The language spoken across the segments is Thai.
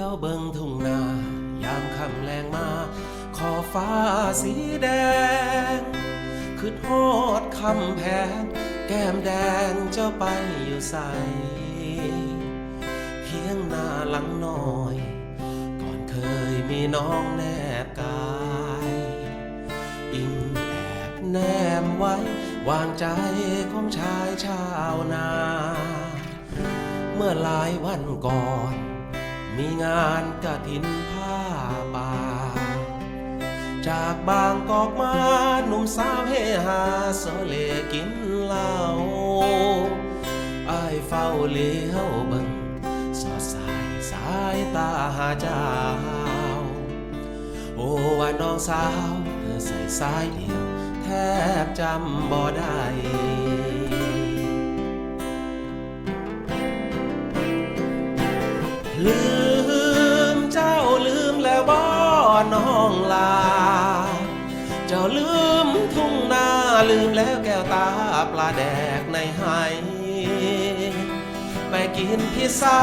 ยวเบิงทุ่งนายามค่ำแรงมา ขอฟ้าสีแดงคือโทษคำแพง แก้มแดงเจ้าไปอยู่ใสเพียงหน้าหลังน้อย ก่อนเคยมีน้องแนบกายอิงแอบแนมไว้ วางใจของชายชาวนา เมื่อหลายวันก่อน มีงานกะถินผ้าป่า จากบางกอกมาหนุ่มสาวเฮฮาโซเลกินเหล้าอายเฝ้าเลี้ยวบิ่งสอดสายสายตาหาเจ้า โอ้ว่าน้องสาวเธอใส่สายเดียว แทบจำบ่ได้ลืม ลืมแล้วแก้วตาปลาแดกในไฮไปกินพิซซ่า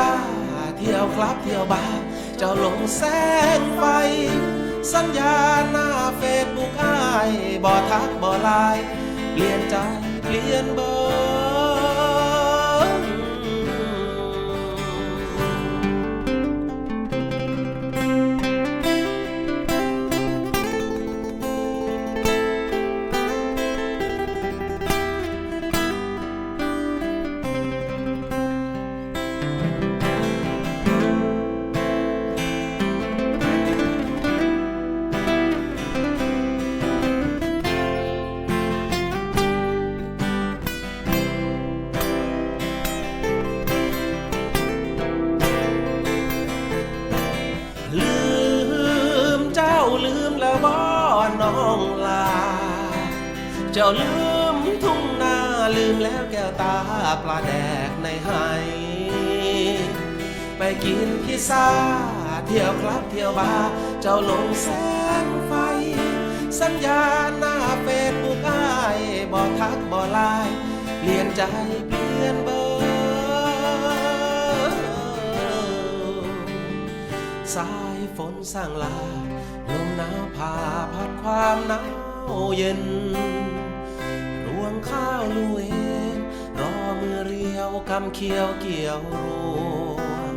เที่ยวคลับเที่ยวบาร์เจ้าหลงแสงไฟ สัญญาหน้าเฟซบุ๊กอายบ่ทักบ่ไลน์เปลี่ยนใจเปลี่ยนเบอร์ บ่น้องลา เจ้าลืมทุ่งนาลืมแล้วแก้วตาปลาแดกในไหไปกินพิซซ่าเที่ยวคลับเที่ยวบาร์เจ้าหลงแสงไฟ สัญญาหน้าเฟซบุ๊กอ้ายบ่ทักบ่ไลน์เปลี่ยนใจเปลี่ยนเบอร์สายฝนสร้างลาลมหนาวามหนาวเย็น รวงข้าวลุยรอมือเรียวคำเขียวเกี่ยวรวง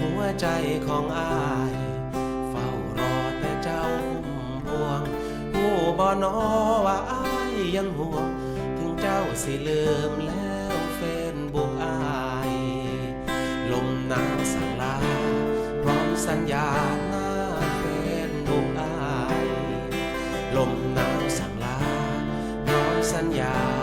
หัวใจของอายเฝ้ารอแต่เจ้าพุ่มพวงหูบ่นอว่าอายยังห่วง ถึงเจ้าสิลืมแล้ว yeah.